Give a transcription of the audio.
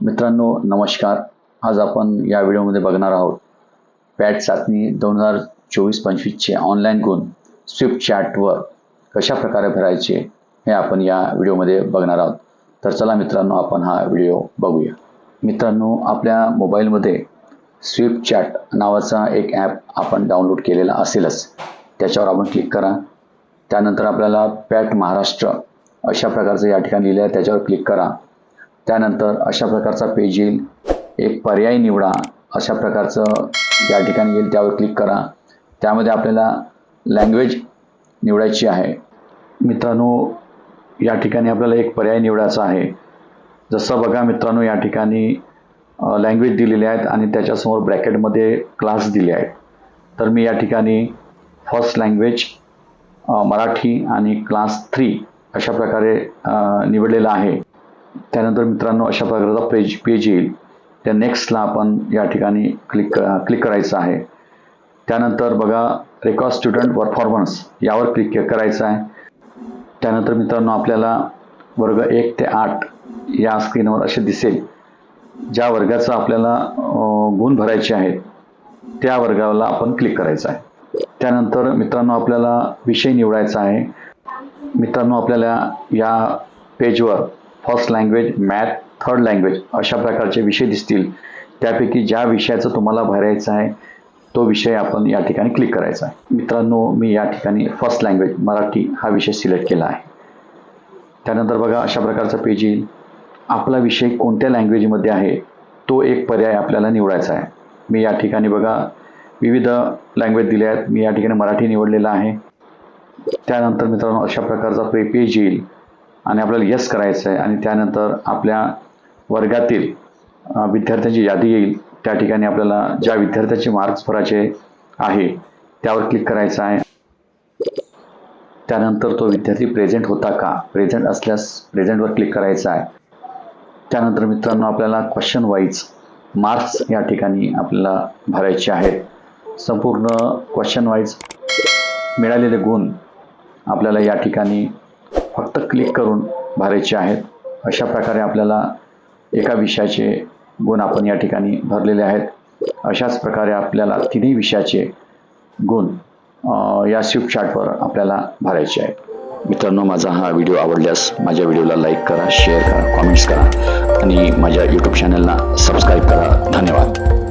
मित्रांनो नमस्कार. आज आपण या व्हिडिओमध्ये बघणार आहोत पॅट चाचणी दोन हजार चोवीस पंचवीसचे ऑनलाईन गुण स्विफ्ट चॅटवर कशा प्रकारे भरायचे हे आपण या व्हिडिओमध्ये बघणार आहोत. तर चला मित्रांनो आपण हा व्हिडिओ बघूया. मित्रांनो आपल्या मोबाईलमध्ये स्विफ्ट चॅट नावाचा एक ॲप आपण डाउनलोड केलेला असेलच. त्याच्यावर आपण क्लिक करा. त्यानंतर आपल्याला पॅट महाराष्ट्र अशा प्रकारचं या ठिकाणी लिहिलं आहे. त्याच्यावर क्लिक करा. त्यानंतर अशा प्रकारचा पेज येईल. एक पर्याय निवडा. अशा प्रकारचं या ठिकाणी येईल त्यावर क्लिक करा. त्यामध्ये आपल्याला लँग्वेज निवडायची आहे. मित्रांनो या ठिकाणी आपल्याला एक पर्याय निवडायचा आहे. जसं बघा मित्रांनो या ठिकाणी लँग्वेज दिलेले आहेत आणि त्याच्यासमोर ब्रॅकेटमध्ये क्लास दिले आहेत. तर मी या ठिकाणी फर्स्ट लँग्वेज मराठी आणि क्लास थ्री अशा प्रकारे निवडलेला निवडलेलं आहे. त्यानंतर मित्रांनो अशा प्रकारचा पेज पेज येईल. त्या नेक्स्टला आपण या ठिकाणी क्लिक क्लिक करायचं आहे. त्यानंतर बघा रेकॉर्ड स्टुडंट परफॉर्मन्स यावर क्लिक करायचं आहे. त्यानंतर मित्रांनो आपल्याला वर्ग एक ते आठ या स्क्रीनवर असे दिसेल. ज्या वर्गाचा आपल्याला गुण भरायचे आहेत त्या वर्गाला आपण क्लिक करायचं आहे. त्यानंतर मित्रांनो आपल्याला विषय निवडायचा आहे. मित्रांनो आपल्याला या पेजवर first language math third language अशा प्रकारचे विषय दिसतील. त्यापैकी ज्या विषयाचं तुम्हाला भरायचं आहे तो विषय आपण या ठिकाणी क्लिक करायचा आहे. मित्रांनो मी या ठिकाणी फर्स्ट लँग्वेज मराठी हा विषय सिलेक्ट केला आहे. त्यानंतर बघा अशा प्रकारचा पेज येईल. आपला विषय कोणत्या लँग्वेजमध्ये आहे तो एक पर्याय आपल्याला निवडायचा आहे. मी या ठिकाणी बघा विविध लँग्वेज दिले आहेत. मी या ठिकाणी मराठी निवडलेला आहे. त्यानंतर मित्रांनो अशा प्रकारचा पे पेज येईल. आणि आपल्याला यस करायचं आहे आणि त्यानंतर आपल्या वर्गातील विद्यार्थ्यांची यादी येईल. त्या ठिकाणी आपल्याला ज्या विद्यार्थ्याचे मार्क्स भरायचे आहे त्यावर क्लिक करायचं आहे. त्यानंतर तो विद्यार्थी प्रेझेंट होता का? प्रेझेंट असल्यास प्रेझेंटवर क्लिक करायचं आहे. त्यानंतर मित्रांनो आपल्याला क्वेश्चन वाईज मार्क्स या ठिकाणी आपल्याला भरायचे आहेत. संपूर्ण क्वेश्चन वाईज मिळालेले गुण आपल्याला या ठिकाणी फक्त क्लिक करून भरायचे आहेत. अशा प्रकारे आपल्याला एका विषयाचे गुण आपण या ठिकाणी भरलेले आहेत. अशाच प्रकारे आपल्याला तिन्ही विषयाचे गुण या स्विफ्ट चार्टवर आपल्याला भरायचे आहेत. मित्रांनो माझा हा व्हिडिओ आवडल्यास माझ्या व्हिडिओला लाईक करा शेअर करा कॉमेंट्स करा आणि माझ्या यूट्यूब चॅनलला सबस्क्राईब करा. धन्यवाद.